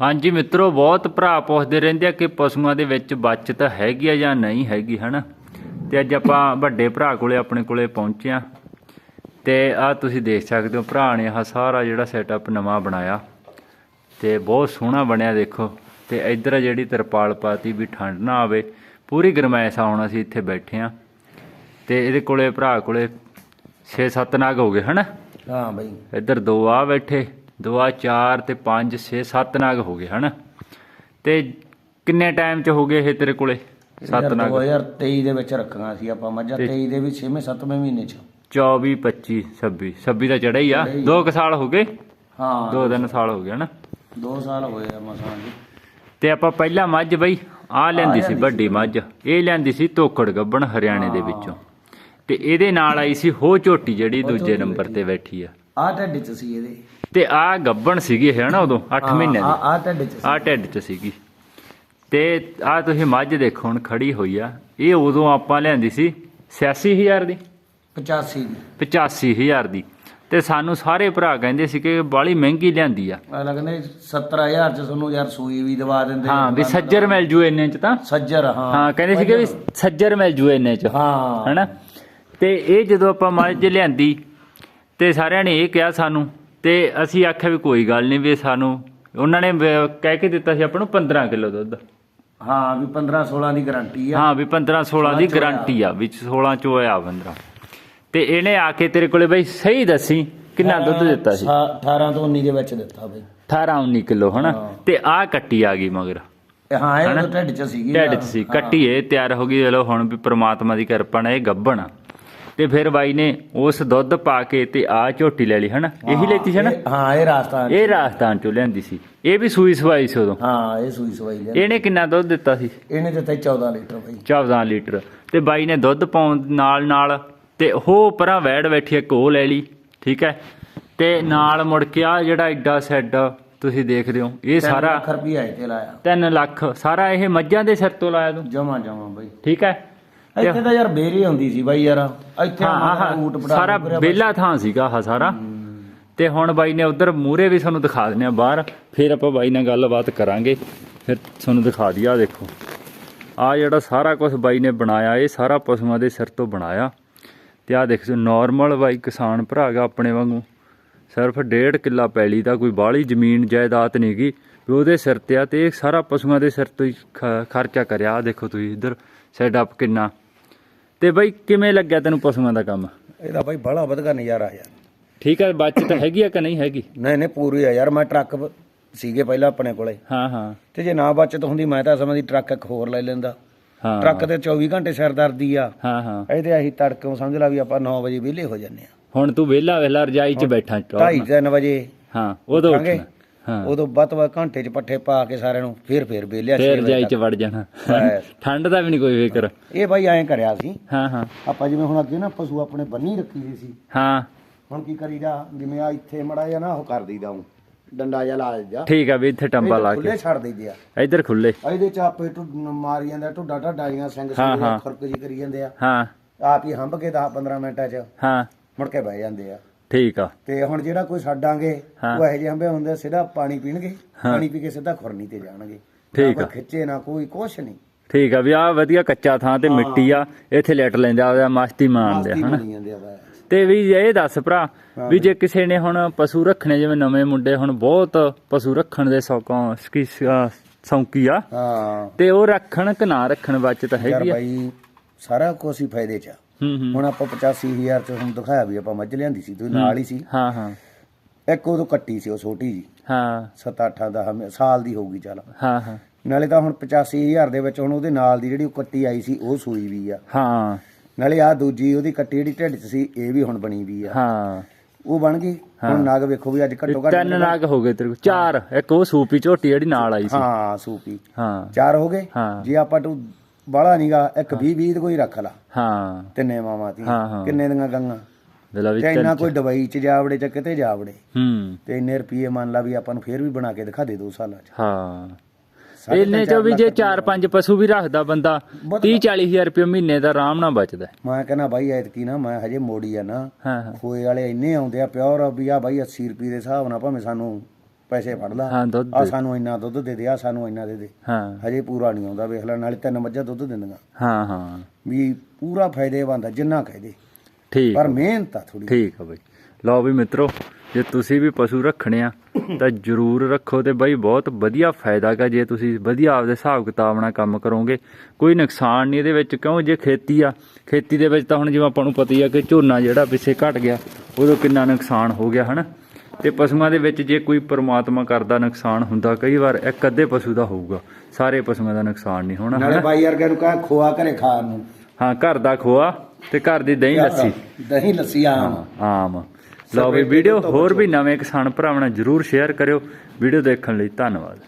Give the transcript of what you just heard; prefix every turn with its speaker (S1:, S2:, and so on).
S1: ਹਾਂਜੀ ਮਿੱਤਰੋ ਬਹੁਤ ਭਰਾ ਪੁੱਛਦੇ ਰਹਿੰਦੇ ਆ ਕਿ ਪਸ਼ੂਆਂ ਦੇ ਵਿੱਚ ਬਚਤ ਹੈਗੀ ਆ ਜਾਂ ਨਹੀਂ ਹੈਗੀ ਹਨਾ? ਤੇ ਅੱਜ ਆਪਾਂ ਵੱਡੇ ਭਰਾ ਕੋਲੇ ਆਪਣੇ ਕੋਲੇ ਪਹੁੰਚੇ ਆ। ਤੇ ਆ ਤੁਸੀਂ ਦੇਖ ਸਕਦੇ ਹੋ ਭਰਾ ਨੇ ਆਹ ਸਾਰਾ ਜਿਹੜਾ ਸੈਟਅਪ ਨਵਾਂ ਬਣਾਇਆ। ਤੇ ਬਹੁਤ ਸੋਹਣਾ ਬਣਿਆ ਦੇਖੋ। ਤੇ ਇੱਧਰ ਜਿਹੜੀ ਤਰਪਾਲ ਪਾਤੀ ਵੀ ਠੰਡ ਨਾ ਆਵੇ। ਪੂਰੀ ਗਰਮੈਸ਼ ਆਉਣਾ ਸੀ ਇੱਥੇ ਬੈਠੇ ਆ। ਤੇ ਇਹਦੇ ਕੋਲੇ ਭਰਾ ਕੋਲੇ 6-7 ਨਾਗ ਹੋ ਗਏ ਹਨਾ?
S2: ਹਾਂ ਬਈ।
S1: ਇੱਧਰ ਦੋ ਆ ਬੈਠੇ। ਦੋ ਆ ਚਾਰ ਤੇ 5 6 7 ਨਾਗ ਹੋ ਗਏ ਹਨਾ? ਤੇ ਕਿੰਨੇ ਟਾਈਮ ਚ ਹੋ ਗਏ ਇਹ ਤੇਰੇ ਕੋਲੇ? 7 ਨਾਗ।
S2: 2023 ਦੇ ਵਿੱਚ ਰੱਖੀਆਂ ਸੀ ਆਪਾਂ ਮੱਝਾਂ 23 ਦੇ ਵੀ 6ਵੇਂ 7ਵੇਂ ਮਹੀਨੇ ਚ।
S1: 24 25 26 26 ਦਾ ਚੜਾ ਹੀ ਆ। ਦੋ ਕੁ ਸਾਲ ਹੋ ਗਏ?
S2: ਹਾਂ।
S1: ਦੋ ਤਿੰਨ ਸਾਲ ਹੋ ਗਏ ਹਨਾ?
S2: 2 ਸਾਲ ਹੋਏ ਆ ਮਸਾਂ ਜੀ।
S1: ਤੇ ਆਪਾਂ ਪਹਿਲਾਂ ਮੱਝ ਬਈ ਆ ਲੈਂਦੀ ਸੀ ਵੱਡੀ ਮੱਝ। ਇਹ ਲੈਂਦੀ ਸੀ ਤੋਕੜ ਗੱਬਣ ਹਰਿਆਣੇ ਦੇ ਵਿੱਚੋਂ। ਤੇ ਇਹਦੇ ਨਾਲ ਆਈ ਸੀ ਹੋ ਝੋਟੀ ਜਿਹੜੀ ਦੂਜੇ ਨੰਬਰ ਤੇ ਬੈਠੀ ਆ।
S2: ਆ। ਢੱਡ ਚ ਸੀ ਇਹਦੇ।
S1: ਤੇ ਆ ਗੱਬਣ ਸੀਗੀ ਇਹ ਹਨਾ ਉਦੋਂ 8 ਮਹੀਨੇ ਦੀ।
S2: ਆ ਢੱਡ ਚ
S1: ਆ ਢਿੱਡ 'ਚ ਸੀਗੀ। ਤੇ ਆ ਤੁਸੀਂ ਮੱਝ ਦੇਖੋ ਹੁਣ ਖੜੀ ਹੋਈ ਆ। ਇਹ ਉਦੋਂ ਆਪਾਂ ਲਿਆਂਦੀ ਸੀ 86000 ਦੀ।
S2: 85 ਦੀ।
S1: 85000 ਦੀ। ਤੇ ਸਾਨੂੰ ਸਾਰੇ ਭਰਾ ਕਹਿੰਦੇ ਸੀ ਕਿ ਬਾਲੀ ਮਹਿੰਗੀ ਲਿਆਂਦੀ ਆ।
S2: ਆ ਲੱਗਦੇ 70000 ਚ ਤੁਹਾਨੂੰ ਯਾਰ ਸੂਈ ਵੀ ਦਵਾ ਦਿੰਦੇ
S1: ਹਾਂ ਵੀ ਸੱਜਰ ਮਿਲ ਜੂ ਇੰਨੇ 'ਚ ਤਾਂ।
S2: ਸੱਜਰ ਹਾਂ।
S1: ਹਾਂ ਕਹਿੰਦੇ ਸੀ ਕਿ ਵੀ ਸੱਜਰ ਮਿਲ ਜੂ ਇੰਨੇ 'ਚ।
S2: ਹਾਂ।
S1: ਹਨਾ? ਤੇ ਇਹ ਜਦੋਂ ਆਪਾਂ ਮੱਝ ਲਿਆਂਦੀ ਤੇ ਸਾਰਿਆਂ ਨੇ ਇਹ ਕਿਹਾ ਸਾਨੂੰ ਤੇ ਅਸੀਂ ਆਖਿਆ ਵੀ ਕੋਈ ਗੱਲ ਨਹੀਂ ਵੀ ਸਾਨੂੰ ਉਹਨਾਂ ਨੇ ਵ- ਕਹਿ ਕੇ ਦਿੱਤਾ ਸੀ ਆਪਾਂ ਨੂੰ 15 ਕਿਲੋ ਦੁੱਧ।
S2: ਹਾਂ ਵੀ 15 16 ਦੀ ਗਾਰੰਟੀ ਆ।
S1: ਹਾਂ ਵੀ 15 16 ਦੀ
S2: ਚੋਇਆ।
S1: ਗਾਰੰਟੀ ਆ ਵਿੱਚ 16 ਚ ਹੋਇਆ 15 ਤੇ ਇਹਨੇ ਆ ਕੇ ਤੇਰੇ ਕੋਲੇ ਬਈ ਸਹੀ ਦੱਸੀ ਕਿੰਨਾ ਦੁੱਧ ਦਿੱਤਾ ਸੀ?
S2: 18 ਤੋਂ 19 ਦੇ ਵਿੱਚ ਦਿੱਤਾ ਬਈ।
S1: 18 19 ਕਿਲੋ ਹਨਾ?
S2: ਹਾਂ।
S1: ਤੇ ਆ ਕੱਟੀ ਆ ਗਈ ਮਗਰ।
S2: ਇਹ ਹਾਂ ਇਹ ਢੱਡ ਚ ਸੀਗੀ
S1: ਢਿੱਡ 'ਚ ਸੀ ਕੱਟੀ ਇਹ ਤਿਆਰ ਹੋ ਗਈ ਚਲੋ ਹੁਣ ਵੀ ਪ੍ਰਮਾਤਮਾ ਦੀ ਕਿਰਪਾ ਨਾਲ ਇਹ ਗੱਭਣ ਆ। ਤੇ ਫਿਰ ਬਾਈ ਨੇ ਉਸ ਦੁੱਧ ਪਾ ਕੇ ਤੇ ਆ ਝੋਟੀ ਲੈ ਲਈ ਹਨਾ? ਇਹੀ ਲੈਤੀ ਸੀ ਨਾ
S2: ਇਹ- ਹਾਂ ਇਹ ਰਾਸਤਾ
S1: ਇਹ ਰਾਜਸਥਾਨ ਚੋਂ ਲਿਆਂਦੀ ਸੀ। ਇਹ ਵੀ ਸੂਈ ਸਵਾਈ ਸੀ ਉਦੋਂ?
S2: ਹਾਂ ਇਹ ਸੂਈ ਸਵਾਈ ਲਿਆ
S1: ਇਹਨੇ ਕਿੰਨਾ ਦੁੱਧ ਦਿੱਤਾ ਸੀ?
S2: ਇਹਨੇ ਦਿੱਤਾ ਸੀ 14 ਲੀਟਰ ਬਈ।
S1: 14 ਲੀਟਰ। ਤੇ ਬਾਈ ਨੇ ਦੁੱਧ ਪਾਉਣ ਨਾਲ ਨਾਲ ਤੇ ਉਹ ਪਰਾਂ ਵੈੜ ਬੈਠੀ ਇੱਕ ਉਹ ਲੈ ਲਈ ਠੀਕ ਹੈ? ਤੇ ਨਾਲ ਮੁੜ ਕੇ ਆ ਜਿਹੜਾ ਐਡਾ ਸੈੱਡ ਤੁਸੀਂ ਦੇਖਦੇ ਹੋ ਇਹ ਸਾਰਾ
S2: ਲੱਖ ਰੁਪਈਆ ਇਹ ਤੇ ਲਾਇਆ।
S1: 3 ਲੱਖ। ਸਾਰਾ ਇਹ ਮੱਝਾਂ ਦੇ ਸਿਰ ਤੋਂ ਲਾਇਆ ਤੂੰ?
S2: ਜਮਾ ਜਮਾ ਬਈ।
S1: ਠੀਕ ਹੈ?
S2: ਇੱਥੇ ਤਾਂ ਯਾਰ ਬੇਰੀ ਹੁੰਦੀ ਸੀ ਬਾਈ ਯਾਰ। ਇੱਥੇ
S1: ਹਾਂ
S2: ਊਟ ਪਟਾ
S1: ਸਾਰਾ ਬੇਲਾ ਥਾਂ ਸੀਗਾ ਆਹ ਸਾਰਾ। ਤੇ ਹੁਣ ਬਾਈ ਨੇ ਉਧਰ ਮੂਰੇ ਵੀ ਤੁਹਾਨੂੰ ਦਿਖਾ ਦਿੰਦੇ ਆ ਬਾਹਰ। ਫਿਰ ਆਪਾਂ ਬਾਈ ਨਾਲ ਗੱਲਬਾਤ ਕਰਾਂਗੇ। ਫਿਰ ਤੁਹਾਨੂੰ ਦਿਖਾ ਦਿਆ ਦੇਖੋ। ਆ ਜਿਹੜਾ ਸਾਰਾ ਕੁਝ ਬਾਈ ਨੇ ਬਣਾਇਆ ਇਹ ਸਾਰਾ ਪਸ਼ੂਆਂ ਦੇ ਸਿਰ ਤੋਂ ਬਣਾਇਆ। ਤੇ ਆ ਦੇਖੋ ਨਾਰਮਲ ਬਾਈ ਕਿਸਾਨ ਭਰਾ ਗਾ ਆਪਣੇ ਵਾਂਗੂ। ਸਿਰਫ ਡੇਢ ਕਿੱਲਾ ਪੈਲੀ ਦਾ ਕੋਈ ਬਾਹਲੀ ਜ਼ਮੀਨ ਜਾਇਦਾਦ ਨਹੀਂ ਗੀ। ਵੀ ਉਹਦੇ ਸਿਰ ਤੇ ਆ ਤੇ ਇਹ ਸਾਰਾ ਪਸ਼ੂਆਂ ਦੇ ਸਿਰ ਤੋਂ ਹੀ ਖਰਚਾ ਕਰਿਆ। ਦੇਖੋ ਤੁਸੀਂ ਇੱਧਰ ਸੈਟਅਪ ਕਿੰਨਾ। ਤੇ ਬਾਈ ਕਿਵੇਂ ਲੱਗਿਆ ਤੈਨੂੰ ਪਸ਼ੂਆਂ ਦਾ ਕੰਮ?
S2: ਇਹਦਾ ਬਾਈ ਬੜਾ ਵਧਗਾ ਨਜ਼ਾਰਾ ਯਾਰ।
S1: ਠੀਕ ਹੈ ਬਚਤ ਹੈਗੀ ਆ ਕਿ ਨਹੀਂ ਹੈਗੀ?
S2: ਨਹੀਂ ਨਹੀਂ ਪੂਰੀ ਆ ਯਾਰ ਮੈਂ ਟਰੱਕ ਸੀਗੇ ਪਹਿਲਾਂ ਆਪਣੇ ਕੋਲੇ।
S1: ਹਾਂ ਹਾਂ।
S2: ਤੇ ਜੇ ਨਾ ਬਚਤ ਹੁੰਦੀ ਮੈਂ ਤਾਂ ਸਮਝਦੀ ਟਰੱਕ ਇੱਕ ਹੋਰ ਲੈ ਲੈਂਦਾ।
S1: ਹਾਂ
S2: ਟਰੱਕ ਤੇ 24 ਘੰਟੇ ਸਿਰਦਰਦੀ ਆ।
S1: ਹਾਂ ਹਾਂ।
S2: ਇਹਦੇ ਅਸੀਂ ਤੜਕੋਂ ਸਮਝ ਲਾ ਵੀ ਆਪਾਂ 9 ਵਜੇ ਵਿਹਲੇ ਹੋ ਜੰਨੇ ਆ।
S1: ਹੁਣ ਤੂੰ ਵਿਹਲਾ ਵੇਲਾ ਰਜਾਈ 'ਚ ਬੈਠਾ ਟੌਰ
S2: 2:30 3 ਵਜੇ
S1: ਹਾਂ ਉਦੋਂ। ਉੱਠਣਾ। ਹਾਂ।
S2: ਉਦੋਂ ਵੱਧ ਵੱਧ ਘੰਟੇ ਚ ਪੱਠੇ ਪਾ ਕੇ ਸਾਰਿਆਂ ਨੂੰ ਫੇਰ ਫੇਰ ਵਿਹਲਿਆ
S1: ਫੇਰ ਰਜਾਈ 'ਚ ਵੜ ਜਾਣਾ। ਠੰਡ ਦਾ ਵੀ ਨਹੀਂ ਕੋਈ ਫਿਕਰ।
S2: ਇਹ ਬਾਈ ਐਂ ਕਰਿਆ ਸੀ।
S1: ਹਾਂ ਹਾਂ।
S2: ਆਪਾਂ ਜਿਵੇਂ ਹੁਣ ਅੱਗੇ ਨਾ ਪਸ਼ੂ ਆਪਣੇ ਬੰਨੀ ਰੱਖੀ ਦੀ ਸੀ।
S1: ਹਾਂ।
S2: ਹੁਣ ਕੀ ਕਰੀਦਾ? ਜਿਵੇਂ ਆ ਇੱਥੇ ਮੜਾ ਜਾਂ ਨਾ ਉਹ ਕਰ ਦਈਦਾ ਉਹ। ਡੰਡਾ ਜਿਹਾ ਲਾ ਦਈਦਾ।
S1: ਠੀਕ ਆ ਵੀ ਇੱਥੇ ਟੰਬਾ ਲਾ
S2: ਖੁੱਲੇ
S1: ਕੇ।
S2: ਛੱਡ ਦਈਦੇ ਆ।
S1: ਇੱਧਰ ਖੁੱਲੇ
S2: ਇਹਦੇ ਚ ਆਪੇ ਢੁੱਡ ਮਾਰੀ ਜਾਂਦਾ ਢੁੱਡਾ ਢਾਡੀਆਂ ਸਿੰਘ
S1: ਹਾਂ,
S2: ਸਿੰਘ
S1: ਹਾਂ।
S2: ਖੁਰਕ ਜੀ ਕਰੀ ਜਾਂਦੇ ਆ।
S1: ਹਾਂ।
S2: ਆਪ ਹੀ ਹੰਬ ਕੇ 10 15 ਮਿੰਟਾਂ ਚ
S1: ਹਾਂ।
S2: ਮੁੜ ਕੇ ਬਹਿ ਜਾਂਦੇ ਆ।
S1: ਠੀਕ ਆ।
S2: ਤੇ ਹੁਣ ਜਿਹੜਾ ਕੋਈ ਛੱਡਾਂਗੇ
S1: ਹਾਂ।
S2: ਉਹ ਇਹੋ ਜਿਹੇ ਹੰਬੇ ਹੁੰਦੇ ਸਿੱਧਾ ਪਾਣੀ ਪੀਣਗੇ ਪਾਣੀ ਪੀ ਕੇ ਸਿੱਧਾ ਖੁਰਨੀ ਤੇ ਜਾਣਗੇ। ਨਾ
S1: ਠੀਕ
S2: ਕੋਈ
S1: ਆ।
S2: ਖਿੱਚੇ ਨਾ ਕੋਈ ਕੁਛ ਨਹੀਂ।
S1: ਠੀਕ ਆ ਵੀ ਆ ਵਧੀਆ ਕੱਚਾ ਥਾਂ ਤੇ ਮਿੱਟੀ ਆ ਇੱਥੇ ਲੈਟ ਲੈਂਦੇ ਆ ਮਸਤੀ ਮਾਣਦੇ ਆ
S2: ਮਸਤੀ
S1: ਹਨਾ।
S2: ਬਣੀ ਜਾਂਦੇ ਆ ਬਸ।
S1: ਤੇ ਵੀ ਇਹ ਦੱਸ ਭਰਾ ਵੀ ਜੇ ਕਿਸੇ ਨੇ ਹੁਣ ਪਸ਼ੂ ਰੱਖਣੇ ਜਿਵੇਂ ਨਵੇਂ ਮੁੰਡੇ ਹੁਣ ਬਹੁਤ ਪਸ਼ੂ ਰੱਖਣ ਦੇ ਸੌਕਾਂ ਸਕੀ ਸੌਂਕੀ ਆ।
S2: ਹਾਂ।
S1: ਤੇ ਉਹ ਰੱਖਣ ਕਿ ਨਾ ਰੱਖਣ ਬਚਤ
S2: ਯਾਰ
S1: ਹੈਗੀ ਆ?
S2: ਬਾਈ ਸਾਰਾ ਕੁਛ ਹੀ ਫਾਇਦੇ ਚ ਆ। ਹੁਣ ਆਪਾਂ 85000 ਚ ਹੁਣ ਦਿਖਾਇਆ ਵੀ ਆਪਾਂ ਮੱਝ ਲਿਆਂਦੀ ਸੀ ਤੁਸੀਂ ਨਾਲ ਹੀ ਸੀ।
S1: ਹਾਂ ਹਾਂ।
S2: ਇੱਕ ਉਦੋਂ ਕੱਟੀ ਸੀ ਉਹ ਛੋਟੀ ਜੀ।
S1: ਹਾਂ।
S2: 7-8 ਦਾ ਹਮੇ- ਸਾਲ ਦੀ ਹੋਊਗੀ ਚੱਲ।
S1: ਹਾਂ ਹਾਂ।
S2: ਨਾਲੇ ਤਾਂ ਹੁਣ 85000 ਦੇ ਵਿੱਚ ਹੁਣ ਉਹਦੇ ਨਾਲ ਦੀ ਜਿਹੜੀ ਉਹ ਕੱਟੀ ਆਈ ਸੀ ਉਹ ਸੂਈ ਵੀ ਆ।
S1: ਹਾਂ।
S2: ਨਾਲੇ ਆ ਦੂਜੀ ਉਹਦੀ ਕੱਟੀ ਜਿਹੜੀ ਢਿੱਡ 'ਚ ਸੀ ਇਹ ਵੀ ਹੁਣ ਬਣੀ ਵੀ ਆ।
S1: ਹਾਂ।
S2: ਉਹ ਬਣ ਗਈ? ਹੁਣ ਨਗ ਵੇਖੋ ਵੀ ਅੱਜ ਘੱਟੋ ਘੱਟ
S1: ਤਿੰਨ ਨਾਗ ਹੋ ਗਏ ਤੇਰੇ ਕੋਲ। ਚਾਰ। ਇੱਕ ਉਹ ਸੂਪੀ ਝੋਟੀ ਜਿਹੜੀ ਨਾਲ ਆਈ ਸੀ।
S2: ਹਾਂ ਸੂਪੀ।
S1: ਹਾਂ।
S2: ਚਾਰ ਹੋ ਗਏ। ਜੇ ਆਪਾਂ ਤੂੰ ਬਾਲਾ ਨੀਗਾ ਇੱਕ 20 20 ਕੋਈ ਰੱਖ ਲਾ।
S1: ਹਾਂ।
S2: ਤਿੰਨੇ ਮਾਵਾਂ ਦੀ
S1: ਹਾਂ, ਹਾਂ।
S2: ਕਿੰਨੇ ਦੀਆਂ ਗੰਗਾ?
S1: ਦਿਲਾ ਵੀ
S2: ਤੇ ਇੰਨਾ ਕੋਈ ਦਵਾਈ 'ਚ ਜਾਵੜੇ ਚ ਕਿਤੇ ਜਾਵੜੇ।
S1: ਹੂੰ।
S2: ਤੇ ਇੰਨੇ ਰੁਪਏ ਮੰਨ ਲਾ ਵੀ ਆਪਾਂ ਨੂੰ ਫੇਰ ਵੀ ਬਣਾ ਕੇ ਦਿਖਾ ਦੇ ਦੋ ਸਾਲਾਂ 'ਚ।
S1: ਹਾਂ।
S2: ਸਾਢੇ
S1: ਇਹਨੇ
S2: ਤਿੰਨ
S1: ਚੋਂ ਵੀ ਜੇ
S2: ਲੱਖ
S1: 4-5 ਪਸ਼ੂ ਵੀ ਰੱਖਦਾ ਬੰਦਾ
S2: ਬਹੁਤ
S1: 30 ਹਜ਼ਾਰ ਰੁਪਏ ਮਹੀਨੇ ਦਾ ਆਰਾਮ ਨਾਲ ਬਚਦਾ। ਹੈ।
S2: ਮੈਂ ਕਹਿੰਦਾ ਬਾਈ ਐਤਕੀ ਨਾ ਮੈਂ ਹਜੇ ਮੋੜੀ ਆ ਨਾ।
S1: ਹਾਂ ਹਾਂ।
S2: ਖੋਏ ਵਾਲੇ ਇੰਨੇ ਆਉਂਦੇ ਆ ਪਿਓਰ ਵੀ ਆ ਬਾਈ 80 ਰੁਪਏ ਦੇ ਹਿਸਾਬ ਨਾਲ ਭਾਵੇਂ ਸਾਨੂੰ ਪੈਸੇ ਫੜ ਲਾ
S1: ਹਾਂ ਦੁੱਧ
S2: ਆ। ਸਾਨੂੰ ਇੰਨਾ ਦੁੱਧ ਦੇ ਦੇ ਆ ਸਾਨੂੰ ਇੰਨਾ ਦੇ ਦੇ।
S1: ਹਾਂ।
S2: ਹਜੇ ਪੂਰਾ ਨਹੀਂ ਆਉਂਦਾ ਵੇਖ ਲੈ ਨਾਲੇ ਤਿੰਨ ਮੱਝਾਂ ਦੁੱਧ ਦਿੰਦੀਆਂ।
S1: ਹਾਂ ਹਾਂ।
S2: ਵੀ ਪੂਰਾ ਫਾਇਦੇਮੰਦ ਆ ਜਿੰਨਾ ਕਹਦੇ
S1: ਠੀਕ
S2: ਪਰ ਮਿਹਨਤ ਆ ਥੋੜੀ
S1: ਠੀਕ ਆ ਬਈ। ਲਓ ਵੀ ਮਿੱਤਰੋ ਜੇ ਤੁਸੀਂ ਵੀ ਪਸ਼ੂ ਰੱਖਣੇ ਆ ਤਾਂ ਜਰੂਰ ਰੱਖੋ ਤੇ ਬਈ ਬਹੁਤ ਵਧੀਆ ਫਾਇਦਾ ਗਾ ਜੇ ਤੁਸੀਂ ਵਧੀਆ ਆਪਦੇ ਹਿਸਾਬ ਕਿਤਾਬ ਨਾਲ ਕੰਮ ਕਰੋਗੇ। ਕੋਈ ਨੁਕਸਾਨ ਨਹੀਂ ਇਹਦੇ ਵਿੱਚ ਕਿਉਂ ਜੇ ਖੇਤੀ ਆ ਖੇਤੀ ਦੇ ਵਿੱਚ ਤਾਂ ਹੁਣ ਜਿਵੇਂ ਆਪਾਂ ਨੂੰ ਪਤਾ ਹੀ ਆ ਕਿ ਝੋਨਾ ਜਿਹੜਾ ਪਿੱਛੇ ਘਟ ਗਿਆ ਉਦੋਂ ਕਿੰਨਾ ਨੁਕਸਾਨ ਹੋ ਗਿਆ ਹਨਾ? ਤੇ ਪਸ਼ੂਆਂ ਦੇ ਵਿੱਚ ਜੇ ਕੋਈ ਪ੍ਰਮਾਤਮਾ ਕਰਦਾ ਨੁਕਸਾਨ ਹੁੰਦਾ ਕਈ ਵਾਰ ਇੱਕ ਅੱਧੇ ਪਸ਼ੂ ਦਾ ਹੋਊਗਾ। ਸਾਰੇ ਪਸ਼ੂਆਂ ਦਾ ਨੁਕਸਾਨ ਨਹੀਂ ਹੋਣਾ
S2: ਨਾਲੇ ਬਾਈ ਵਰਗੇ ਨੂੰ ਕਹਾਂ ਖੋਆ ਘਰੇ ਖਾਣ ਨੂੰ।
S1: ਹਾਂ ਘਰ ਦਾ ਖੋਆ ਤੇ ਘਰ ਦੀ ਦਹੀਂ ਲੱਸੀ।
S2: ਦਹੀਂ ਲੱਸੀ ਆਮ।
S1: ਆਮ। ਲਓ ਵੀ ਵੀਡੀਓ ਹੋਰ ਵੀ ਨਵੇਂ ਕਿਸਾਨ ਭਰਾਵਾਂ ਨਾਲ ਜਰੂਰ ਸ਼ੇਅਰ ਕਰਿਓ। ਵੀਡੀਓ ਦੇਖਣ ਲਈ ਧੰਨਵਾਦ।